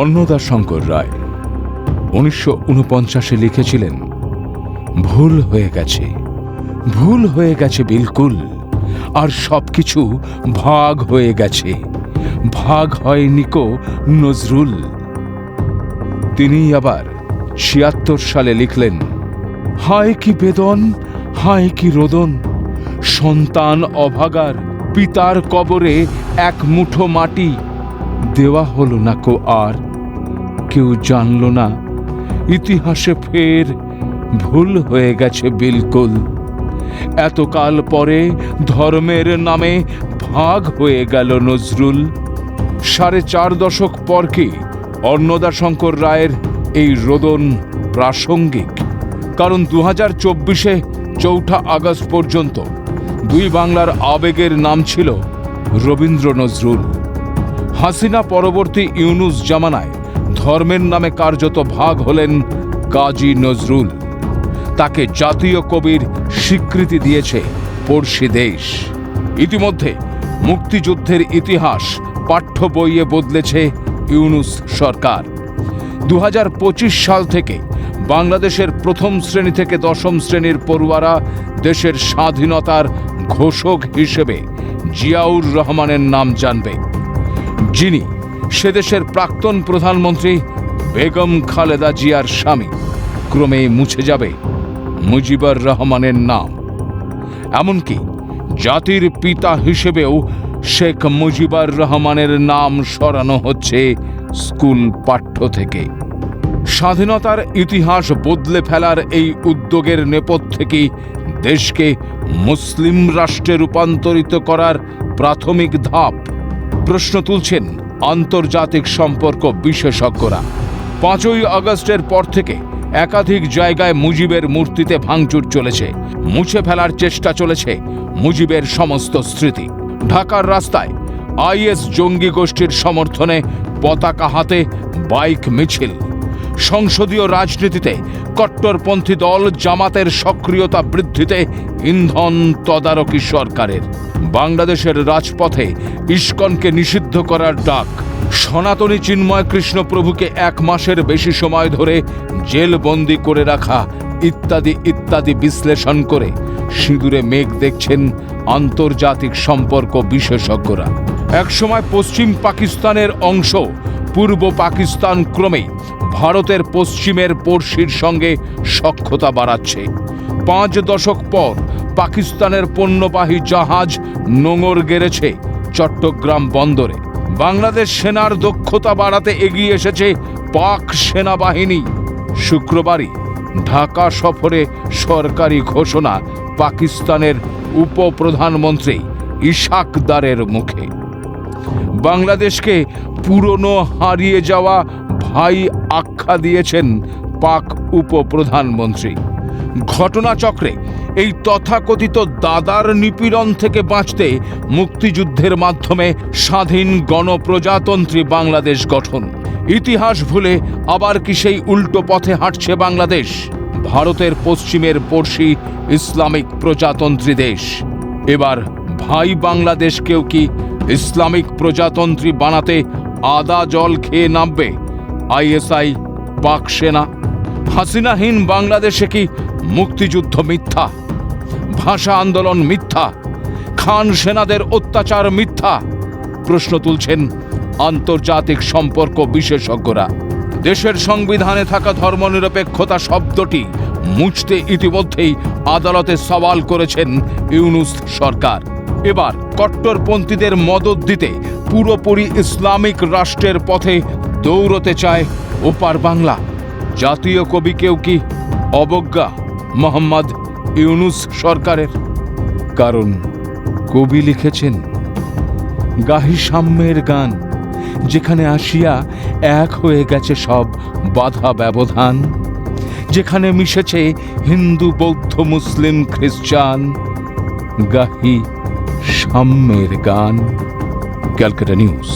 অন্নদা শঙ্কর রায় উনিশশো উনপঞ্চাশে লিখেছিলেন, ভুল হয়ে গেছে, ভুল হয়ে গেছে বিলকুল, আর সবকিছু ভাগ হয়ে গেছে, ভাগ হয় নিকো নজরুল। তিনি আবার ছিয়াত্তর সালে লিখলেন, হায় কি বেদন, হায় কি রোদন, সন্তান অভাগার পিতার কবরে এক মুঠো মাটি দেওয়া হলো না কো আর। কেউ জানল না, ইতিহাসে ফের ভুল হয়ে গেছে বিলকুল। এতকাল পরে ধর্মের নামে ভাগ হয়ে গেল নজরুল। সাড়ে চার দশক পর কি অন্নদাশঙ্কর রায়ের এই রোদন প্রাসঙ্গিক? কারণ দু হাজার চব্বিশে চৌঠা আগস্ট পর্যন্ত দুই বাংলার আবেগের নাম ছিল রবীন্দ্র নজরুল। হাসিনা পরবর্তী ইউনুস জামানায় ধর্মের নামে কার্যত ভাগ হলেন কাজী নজরুল। তাকে জাতীয় কবির স্বীকৃতি দিয়েছে পড়শি দেশ। ইতিমধ্যে মুক্তিযুদ্ধের ইতিহাস পাঠ্য বইয়ে বদলেছে ইউনুস সরকার। দু হাজার পঁচিশ সাল থেকে বাংলাদেশের প্রথম শ্রেণি থেকে দশম শ্রেণির পড়ুয়ারা দেশের স্বাধীনতার ঘোষক হিসেবে জিয়াউর রহমানের নাম জানবে। যিনি সেদেশের প্রাক্তন প্রধানমন্ত্রী বেগম খালেদা জিয়ার স্বামী ক্রমে মুছে যাবে মুজিবুর রহমানের নাম। এমনকি জাতির পিতা হিসেবেও শেখ মুজিবুর রহমানের নাম সরানো হচ্ছে স্কুল পাঠ্য থেকে। স্বাধীনতার ইতিহাস বদলে ফেলার এই উদ্যোগের নেপথ্যে কি দেশকে মুসলিম রাষ্ট্রে রূপান্তরিত করার প্রাথমিক ধাপ প্রশ্ন তুলছেন আন্তর্জাতিক সম্পর্ক বিশেষজ্ঞরা। পাঁচই আগস্টের পর থেকে একাধিক জায়গায় মুজিবের মূর্তিতে ভাঙচুর চলেছে। মুছে ফেলার চেষ্টা চলেছে মুজিবের সমস্ত স্মৃতি। ঢাকার রাস্তায় আইএস জঙ্গি গোষ্ঠীর সমর্থনে পতাকা হাতে বাইক মিছিল। সংসদীয় রাজনীতিতে কট্টরপন্থী দল জামাতের সক্রিয়তা বৃদ্ধিতে ইন্ধন তদারকি সরকারের। বাংলাদেশের রাজপথে ইস্কনকে নিষিদ্ধ করার ডাক। সনাতনী চিন্ময় কৃষ্ণ প্রভুকে এক মাসের বেশি সময় ধরে জেলবন্দি করে রাখা ইত্যাদি ইত্যাদি বিশ্লেষণ করে সিঁদুরে মেঘ দেখছেন আন্তর্জাতিক সম্পর্ক বিশেষজ্ঞরা। একসময় পশ্চিম পাকিস্তানের অংশ পূর্ব পাকিস্তান ক্রমেই ভারতের পশ্চিমের পড়শির সঙ্গে সখ্যতা বাড়াচ্ছে। পাঁচ দশক পর পাকিস্তানের পণ্যবাহী জাহাজ নোঙর গেড়েছে চট্টগ্রাম বন্দরে। বাংলাদেশ সেনার দক্ষতা বাড়াতে এগিয়ে এসেছে পাক সেনাবাহিনী। শুক্রবারই ঢাকা সফরে সরকারি ঘোষণা পাকিস্তানের উপপ্রধানমন্ত্রী ইশাকদারের মুখে। বাংলাদেশকে পুরনো হারিয়ে যাওয়া ভাই আখ্যা দিয়েছেন পাক উপপ্রধানমন্ত্রী। ঘটনাচক্রে এই তথাকথিত দাদার নিপীড়ন থেকে বাঁচতে মুক্তিযুদ্ধের মাধ্যমে স্বাধীন গণপ্রজাতন্ত্রী বাংলাদেশ গঠন। ইতিহাস ভুলে আবার কি সেই উল্টো পথে হাঁটছে বাংলাদেশ? ভারতের পশ্চিমের পড়শি ইসলামিক প্রজাতন্ত্রী দেশ। এবার ভাই বাংলাদেশকেও কি ইসলামিক প্রজাতন্ত্রী বানাতে আদা জল খেয়ে নামবে আইএসআই পাক সেনা। হাসিনাহীন বাংলাদেশে কি মুক্তিযুদ্ধ মিথ্যা? ভাষা আন্দোলন মিথ্যা? খান সেনাদের অত্যাচার মিথ্যা? প্রশ্ন তুলছেন আন্তর্জাতিক সম্পর্ক বিশেষজ্ঞরা। দেশের সংবিধানে থাকা ধর্মনিরপেক্ষতা শব্দটি মুছতে ইতিমধ্যেই আদালতে সওয়াল করেছেন ইউনুস সরকার। এবার কট্টরপন্থীদের মদত দিতে পুরোপুরি ইসলামিক রাষ্ট্রের পথে দৌড়তে চায় ওপার বাংলা। জাতীয় কবি কেউ কি? অবজ্ঞা মোহাম্মদ ইউনুস সরকারের। কারণ কবি লিখেছেন, গাহি সাম্যের গান, যেখানে আসিয়া এক হয়ে গেছে সব বাধা ব্যবধান, যেখানে মিশেছে হিন্দু, বৌদ্ধ, মুসলিম, খ্রিস্টান, গাহি সাম্যের গান ক্যালকাটা নিউজ